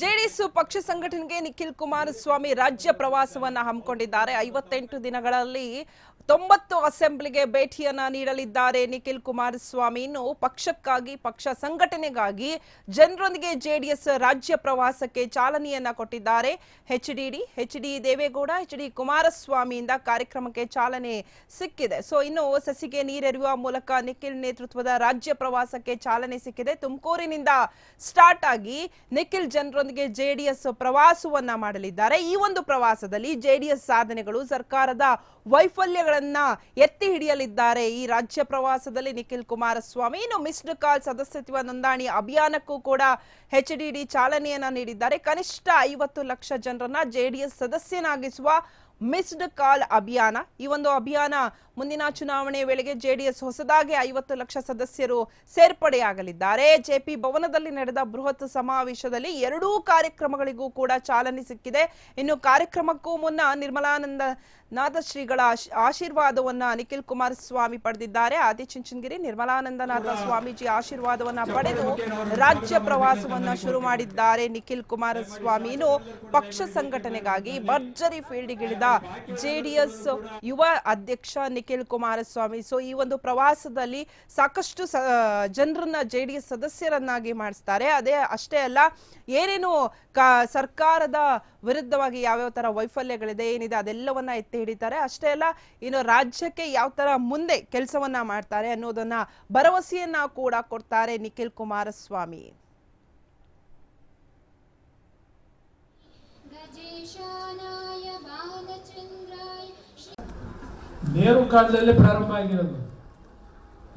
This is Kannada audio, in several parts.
ಜೆಡಿಎಸ್ ಪಕ್ಷ ಸಂಘಟನೆಗೆ ನಿಖಿಲ್ ಕುಮಾರಸ್ವಾಮಿ ರಾಜ್ಯ ಪ್ರವಾಸವನ್ನ ಹಮ್ಮಿಕೊಂಡಿದ್ದಾರೆ. ಐವತ್ತೆಂಟು ದಿನಗಳಲ್ಲಿ ತೊಂಬತ್ತು ಅಸೆಂಬ್ಲಿಗೆ ಭೇಟಿಯನ್ನ ನೀಡಲಿದ್ದಾರೆ ನಿಖಿಲ್ ಕುಮಾರಸ್ವಾಮಿ. ಇನ್ನು ಪಕ್ಷಕ್ಕಾಗಿ, ಪಕ್ಷ ಸಂಘಟನೆಗಾಗಿ ಜನರೊಂದಿಗೆ ಜೆಡಿಎಸ್ ರಾಜ್ಯ ಪ್ರವಾಸಕ್ಕೆ ಚಾಲನೆಯನ್ನ ಕೊಟ್ಟಿದ್ದಾರೆ. HDD HD Devegowda, H D ಕುಮಾರಸ್ವಾಮಿಯಿಂದ ಕಾರ್ಯಕ್ರಮಕ್ಕೆ ಚಾಲನೆ ಸಿಕ್ಕಿದೆ. ಸೊ, ಇನ್ನು ಸಸಿಗೆ ನೀರೆರಿಯುವ ಮೂಲಕ ನಿಖಿಲ್ ನೇತೃತ್ವದ ರಾಜ್ಯ ಪ್ರವಾಸಕ್ಕೆ ಚಾಲನೆ ಸಿಕ್ಕಿದೆ. ತುಮಕೂರಿನಿಂದ ಸ್ಟಾರ್ಟ್ ಆಗಿ ನಿಖಿಲ್ ಜನರೊಂದಿಗೆ ಜೆಡಿಎಸ್ ಪ್ರವಾಸವನ್ನ ಮಾಡಲಿದ್ದಾರೆ. ಈ ಒಂದು ಪ್ರವಾಸದಲ್ಲಿ ಜೆಡಿಎಸ್ ಸಾಧನೆಗಳು ಸರ್ಕಾರದ ವೈಫಲ್ಯಗಳನ್ನ ಎತ್ತಿ ಹಿಡಿಯಲಿದ್ದಾರೆ ಈ ರಾಜ್ಯ ಪ್ರವಾಸದಲ್ಲಿ ನಿಖಿಲ್ ಕುಮಾರಸ್ವಾಮಿ. ಇನ್ನು ಮಿಸ್ಡ್ ಕಾಲ್ ಸದಸ್ಯತ್ವ ನೋಂದಣಿ ಅಭಿಯಾನಕ್ಕೂ ಕೂಡ ಎಚ್ಡಿಡಿ ಚಾಲನೆಯನ್ನ ನೀಡಿದ್ದಾರೆ. ಕನಿಷ್ಠ ಐವತ್ತು ಲಕ್ಷ ಜನರನ್ನ ಜೆಡಿಎಸ್ ಸದಸ್ಯನಾಗಿಸುವ ಮಿಸ್ಡ್ ಕಾಲ್ ಅಭಿಯಾನ. ಈ ಒಂದು ಅಭಿಯಾನ ಮುಂದಿನ ಚುನಾವಣೆ ವೇಳೆಗೆ ಜೆಡಿಎಸ್ ಹೊಸದಾಗಿ ಐವತ್ತು ಲಕ್ಷ ಸದಸ್ಯರು ಸೇರ್ಪಡೆಯಾಗಲಿದ್ದಾರೆ. ಜೆಪಿ ಭವನದಲ್ಲಿ ನಡೆದ ಬೃಹತ್ ಸಮಾವೇಶದಲ್ಲಿ ಎರಡೂ ಕಾರ್ಯಕ್ರಮಗಳಿಗೂ ಕೂಡ ಚಾಲನೆ ಸಿಕ್ಕಿದೆ. ಇನ್ನು ಕಾರ್ಯಕ್ರಮಕ್ಕೂ ಮುನ್ನ ನಿರ್ಮಲಾನಂದ ನಾಥ ಶ್ರೀಗಳ ಆಶ್- ಆಶೀರ್ವಾದವನ್ನ ನಿಖಿಲ್ ಕುಮಾರಸ್ವಾಮಿ ಪಡೆದಿದ್ದಾರೆ. ಆದಿ ಚುಂಚನಗಿರಿ ನಿರ್ಮಲಾನಂದನಾಥ ಸ್ವಾಮೀಜಿ ಆಶೀರ್ವಾದವನ್ನ ಪಡೆದು ರಾಜ್ಯ ಪ್ರವಾಸವನ್ನ ಶುರು ಮಾಡಿದ್ದಾರೆ. ನಿಖಿಲ್ ಕುಮಾರಸ್ವಾಮಿ ಇನ್ನು ಪಕ್ಷ ಸಂಘಟನೆಗಾಗಿ ಭರ್ಜರಿ ಫೀಲ್ಡ್ಗಿಳಿದ ಜೆಡಿಎಸ್ ಯುವ ಅಧ್ಯಕ್ಷ ನಿಖಿಲ್ ಕುಮಾರಸ್ವಾಮಿ. ಸೊ ಈ ಒಂದು ಪ್ರವಾಸದಲ್ಲಿ ಸಾಕಷ್ಟು ಜನರನ್ನ ಜೆಡಿಎಸ್ ಸದಸ್ಯರನ್ನಾಗಿ ಮಾಡಿಸ್ತಾರೆ. ಅದೇ ಅಷ್ಟೇ ಅಲ್ಲ ಏನೇನು ಕ ಸರ್ಕಾರದ ವಿರುದ್ಧವಾಗಿ ಯಾವ್ಯಾವ ತರ ವೈಫಲ್ಯಗಳಿದೆ ಏನಿದೆ ಅದೆಲ್ಲವನ್ನ ಎತ್ತಿ ಹಿಡಿತಾರೆ. ಅಷ್ಟೇ ಅಲ್ಲ ಇನ್ನು ರಾಜ್ಯಕ್ಕೆ ಯಾವ ತರ ಮುಂದೆ ಕೆಲಸವನ್ನ ಮಾಡ್ತಾರೆ ಅನ್ನೋದನ್ನ ಭರವಸೆಯನ್ನ ಕೂಡ ಕೊಡ್ತಾರೆ ನಿಖಿಲ್ ಕುಮಾರಸ್ವಾಮಿ. ನೇರು ಕಾಲದಲ್ಲೇ ಪ್ರಾರಂಭ ಆಗಿರೋದು.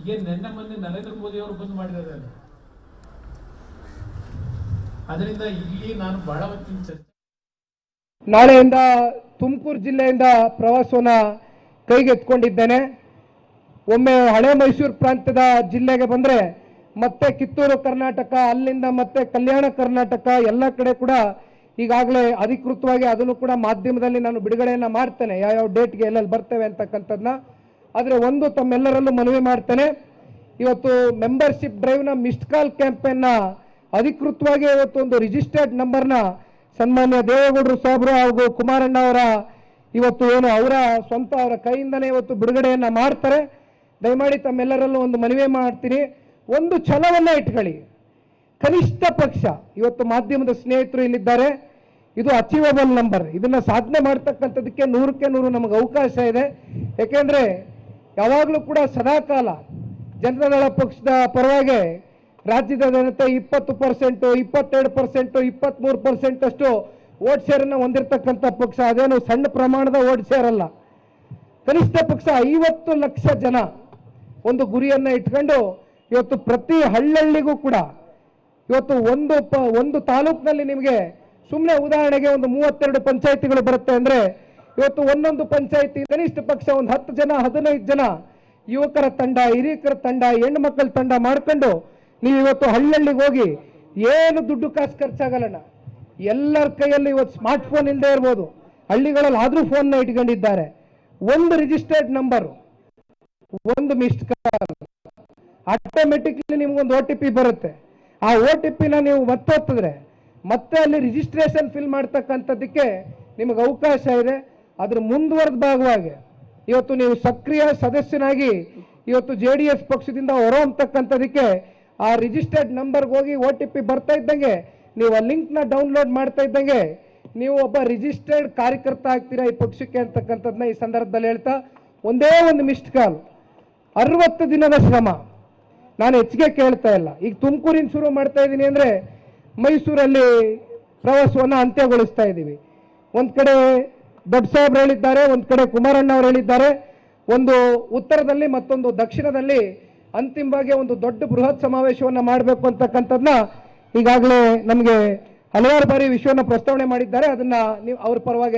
ಈಗ ನಿನ್ನೆ ಮೊನ್ನೆ ನರೇಂದ್ರ ಮೋದಿ ಅವರು ಬಂದು ಮಾಡಿರೋದಲ್ಲ. ಅದರಿಂದ ಇಲ್ಲಿ ನಾನು ಬಹಳ ಹೊತ್ತಿನ ಚರ್ಚೆ. ನಾಳೆಯಿಂದ ತುಮಕೂರು ಜಿಲ್ಲೆಯಿಂದ ಪ್ರವಾಸವನ್ನ ಕೈಗೆತ್ಕೊಂಡಿದ್ದೇನೆ ಒಮ್ಮೆ ಹಳೆ ಮೈಸೂರು ಪ್ರಾಂತ್ಯದ ಜಿಲ್ಲೆಗೆ ಬಂದರೆ ಮತ್ತೆ ಕಿತ್ತೂರು ಕರ್ನಾಟಕ, ಅಲ್ಲಿಂದ ಮತ್ತೆ ಕಲ್ಯಾಣ ಕರ್ನಾಟಕ ಎಲ್ಲ ಕಡೆ ಕೂಡ ಈಗಾಗಲೇ ಅಧಿಕೃತವಾಗಿ ಅದನ್ನು ಕೂಡ ಮಾಧ್ಯಮದಲ್ಲಿ ನಾನು ಬಿಡುಗಡೆಯನ್ನು ಮಾಡ್ತೇನೆ. ಯಾವ್ಯಾವ ಡೇಟ್ಗೆ ಎಲ್ಲೆಲ್ಲಿ ಬರ್ತೇವೆ ಅಂತಕ್ಕಂಥದ್ದನ್ನ ಆದರೆ ಒಂದು ತಮ್ಮೆಲ್ಲರಲ್ಲೂ ಮನವಿ ಮಾಡ್ತೇನೆ. ಇವತ್ತು ಮೆಂಬರ್ಶಿಪ್ ಡ್ರೈವ್ನ ಮಿಸ್ಡ್ ಕಾಲ್ ಕ್ಯಾಂಪೇನ್ನ ಅಧಿಕೃತವಾಗಿ ಇವತ್ತು ಒಂದು ರಿಜಿಸ್ಟರ್ಡ್ ನಂಬರ್ನ ಸನ್ಮಾನ್ಯ ದೇವೇಗೌಡರು ಸಾಹೇಬರು ಹಾಗೂ ಕುಮಾರಣ್ಣ ಅವರ ಇವತ್ತು ಏನು ಅವರ ಸ್ವಂತ ಅವರ ಕೈಯಿಂದನೇ ಇವತ್ತು ಬಿಡುಗಡೆಯನ್ನು ಮಾಡ್ತಾರೆ. ದಯಮಾಡಿ ತಮ್ಮೆಲ್ಲರಲ್ಲೂ ಒಂದು ಮನವಿ ಮಾಡ್ತೀನಿ. ಒಂದು ಛಲವನ್ನು ಇಟ್ಕೊಳ್ಳಿ. ಕನಿಷ್ಠ ಪಕ್ಷ, ಇವತ್ತು ಮಾಧ್ಯಮದ ಸ್ನೇಹಿತರು ಇಲ್ಲಿದ್ದಾರೆ. ಇದು ಅಚೀವಬಲ್ ನಂಬರ್ ಇದನ್ನ ಸಾಧನೆ ಮಾಡ್ತಕ್ಕಂಥದ್ದಕ್ಕೆ ನೂರಕ್ಕೆ ನೂರು ನಮಗೆ ಅವಕಾಶ ಇದೆ. ಯಾಕೆಂದ್ರೆ ಯಾವಾಗಲೂ ಕೂಡ ಸದಾಕಾಲ ಜನತಾದಳ ಪಕ್ಷದ ಪರವಾಗಿ ರಾಜ್ಯದ ಜನತೆ ಇಪ್ಪತ್ತು ಪರ್ಸೆಂಟು, ಇಪ್ಪತ್ತೆರಡು ಪರ್ಸೆಂಟು ಇಪ್ಪತ್ತ್ಮೂರು ಪರ್ಸೆಂಟ್ ಅಷ್ಟು ವೋಟ್ ಶೇರನ್ನು ಹೊಂದಿರತಕ್ಕಂಥ ಪಕ್ಷ, ಅದೇನು ಸಣ್ಣ ಪ್ರಮಾಣದ ಓಟ್ ಶೇರ್ ಅಲ್ಲ. ಕನಿಷ್ಠ ಪಕ್ಷ ಐವತ್ತು ಲಕ್ಷ ಜನ ಒಂದು ಗುರಿಯನ್ನ ಇಟ್ಕೊಂಡು ಇವತ್ತು ಪ್ರತಿ ಹಳ್ಳಹಳ್ಳಿಗೂ ಕೂಡ ಇವತ್ತು ಒಂದು ಪ, ಒಂದು ತಾಲೂಕಿನಲ್ಲಿ ನಿಮಗೆ ಸುಮ್ಮನೆ ಉದಾಹರಣೆಗೆ ಒಂದು ಮೂವತ್ತೆರಡು ಪಂಚಾಯಿತಿಗಳು ಬರುತ್ತೆ ಅಂದ್ರೆ ಇವತ್ತು ಒಂದೊಂದು ಪಂಚಾಯಿತಿ ಕನಿಷ್ಠ ಪಕ್ಷ ಒಂದು ಹತ್ತು ಜನ, ಹದಿನೈದು ಜನ ಯುವಕರ ತಂಡ, ಹಿರಿಯಕರ ತಂಡ, ಹೆಣ್ಣು ಮಕ್ಕಳ ತಂಡ ಮಾಡ್ಕೊಂಡು ನೀವು ಇವತ್ತು ಹಳ್ಳಹಳ್ಳಿಗೆ ಹೋಗಿ ಏನು ದುಡ್ಡು ಕಾಸು ಖರ್ಚಾಗಲ್ಲಣ್ಣ. ಎಲ್ಲರ ಕೈಯಲ್ಲಿ ಇವತ್ತು ಸ್ಮಾರ್ಟ್ ಫೋನ್ ಇಲ್ಲದೆ ಇರ್ಬೋದು. ಹಳ್ಳಿಗಳಲ್ಲಿ ಆದರೂ ಫೋನ್ನ ಇಟ್ಕೊಂಡಿದ್ದಾರೆ. ಒಂದು ರಿಜಿಸ್ಟರ್ಡ್ ನಂಬರು, ಒಂದು ಮಿಸ್ಡ್ ಕಾಲ್. ಆಟೋಮೆಟಿಕ್ಲಿ ನಿಮ್ಗೊಂದು ಒ ಟಿ ಪಿ ಬರುತ್ತೆ. ಆ ಒ ಟಿ ಪಿನ ನೀವು ಮತ್ತೊತ್ತಿದ್ರೆ ಮತ್ತೆ ಅಲ್ಲಿ ರಿಜಿಸ್ಟ್ರೇಷನ್ ಫಿಲ್ ಮಾಡ್ತಕ್ಕಂಥದ್ದಕ್ಕೆ ನಿಮಗೆ ಅವಕಾಶ ಇದೆ. ಅದ್ರ ಮುಂದುವರೆದ ಭಾಗವಾಗಿ ಇವತ್ತು ನೀವು ಸಕ್ರಿಯ ಸದಸ್ಯನಾಗಿ ಇವತ್ತು ಜೆ ಡಿ ಎಸ್ ಪಕ್ಷದಿಂದ ಹೊರಹೊಮ್ಮತಕ್ಕಂಥದಕ್ಕೆ ಆ ರಿಜಿಸ್ಟರ್ಡ್ ನಂಬರ್ಗೆ ಹೋಗಿ ಓ ಟಿ ಪಿ ಬರ್ತಾ ಇದ್ದಂಗೆ, ನೀವು ಆ ಲಿಂಕ್ನ ಡೌನ್ಲೋಡ್ ಮಾಡ್ತಾ ಇದ್ದಂಗೆ, ನೀವು ಒಬ್ಬ ರಿಜಿಸ್ಟರ್ಡ್ ಕಾರ್ಯಕರ್ತ ಆಗ್ತೀರಾ ಈ ಪಕ್ಷಕ್ಕೆ ಅಂತಕ್ಕಂಥದ್ದನ್ನ ಈ ಸಂದರ್ಭದಲ್ಲಿ ಹೇಳ್ತಾ, ಒಂದೇ ಒಂದು ಮಿಸ್ಡ್ ಕಾಲ್ ಅರವತ್ತು ದಿನದ ಶ್ರಮ. ನಾನು ಹೆಚ್ಚಿಗೆ ಕೇಳ್ತಾ ಇಲ್ಲ. ಈಗ ತುಮಕೂರಿನ ಶುರು ಮಾಡ್ತಾ ಇದ್ದೀನಿ ಅಂದರೆ, ಮೈಸೂರಲ್ಲಿ ಪ್ರವಾಸವನ್ನು ಅಂತ್ಯಗೊಳಿಸ್ತಾ ಇದ್ದೀವಿ. ಒಂದು ಕಡೆ ದೊಡ್ಡ ಸಾಹೇಬ್ರು ಹೇಳಿದ್ದಾರೆ, ಒಂದು ಕಡೆ ಕುಮಾರಣ್ಣ ಅವರು ಹೇಳಿದ್ದಾರೆ. ಒಂದು ಉತ್ತರದಲ್ಲಿ ಮತ್ತೊಂದು ದಕ್ಷಿಣದಲ್ಲಿ ಅಂತಿಮವಾಗಿ ಒಂದು ದೊಡ್ಡ ಬೃಹತ್ ಸಮಾವೇಶವನ್ನು ಮಾಡಬೇಕು ಅಂತಕ್ಕಂಥದ್ದನ್ನ ಈಗಾಗಲೇ ನಮಗೆ ಹಲವಾರು ಬಾರಿ ವಿಷಯವನ್ನು ಪ್ರಸ್ತಾವನೆ ಮಾಡಿದ್ದಾರೆ. ಅದನ್ನ ನೀವು ಅವ್ರ ಪರವಾಗಿ